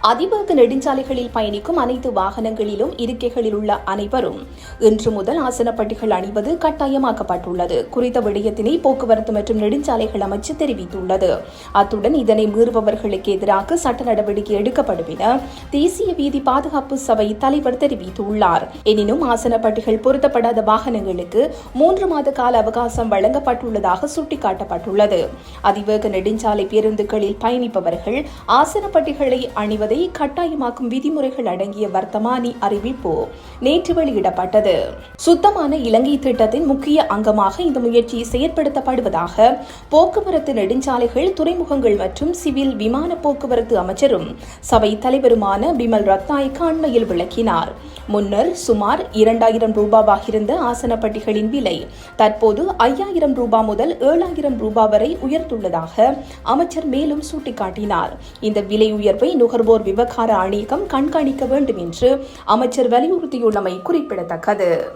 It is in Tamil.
அதிவேக நெடுஞ்சாலைகளில் பயணிக்கும் அனைத்து வாகனங்களிலும் இருக்கைகளில் உள்ள அனைவரும் இன்று முதல் ஆசனப்பட்டிகள் அணிவது கட்டாயமாக்கப்பட்டுள்ளது. குறித்த விடயத்தினை போக்குவரத்து மற்றும் நெடுஞ்சாலைகள் அமைச்சு தெரிவித்துள்ளது. அத்துடன் இதனை மீறுபவர்களுக்கு எதிராக சட்ட நடவடிக்கை எடுக்கப்படும் என தேசிய வீதி பாதுகாப்பு சபை தலைவர் தெரிவித்துள்ளார். எனினும் ஆசனப்பட்டிகள் பொருத்தப்படாத வாகனங்களுக்கு மூன்று மாத கால அவகாசம் வழங்கப்பட்டுள்ளதாக சுட்டிக்காட்டப்பட்டுள்ளது. அதிவேக நெடுஞ்சாலை பேருந்துகளில் பயணிப்பவர்கள் ஆசனப்பட்டிகளை அணிவது செய்வதை கட்டாயமாக்கும் விதிமுறைகள் அடங்கிய வர்த்தமானி அறிவிப்பு நேற்று வெளியிடப்பட்டது. சுத்தமான இலங்கை திட்டத்தின் முக்கிய அங்கமாக இந்த முயற்சி செயற்படுத்தப்படுவதாக போக்குவரத்து நெடுஞ்சாலைகள் துறைமுகங்கள் மற்றும் சிவில் விமான போக்குவரத்து அமைச்சரும் சபை தலைவருமான பிமல் ரத்நாயக் அண்மையில் விளக்கினார். முன்னர் சுமார் இரண்டாயிரம் ரூபாவாக இருந்த ஆசனப்பட்டிகளின் விலை தற்போது ஐயாயிரம் ரூபாய் முதல் ஏழாயிரம் ரூபாய் வரை உயர்ந்துள்ளதாக அமைச்சர் மேலும் சுட்டிக்காட்டினார். இந்த விலை உயர்வை நுகர்வோர் விவகார ஆணையகம் கண்காணிக்க வேண்டும் என்று அமைச்சர் வலியுறுத்தியுள்ளமை குறிப்பிடத்தக்கது.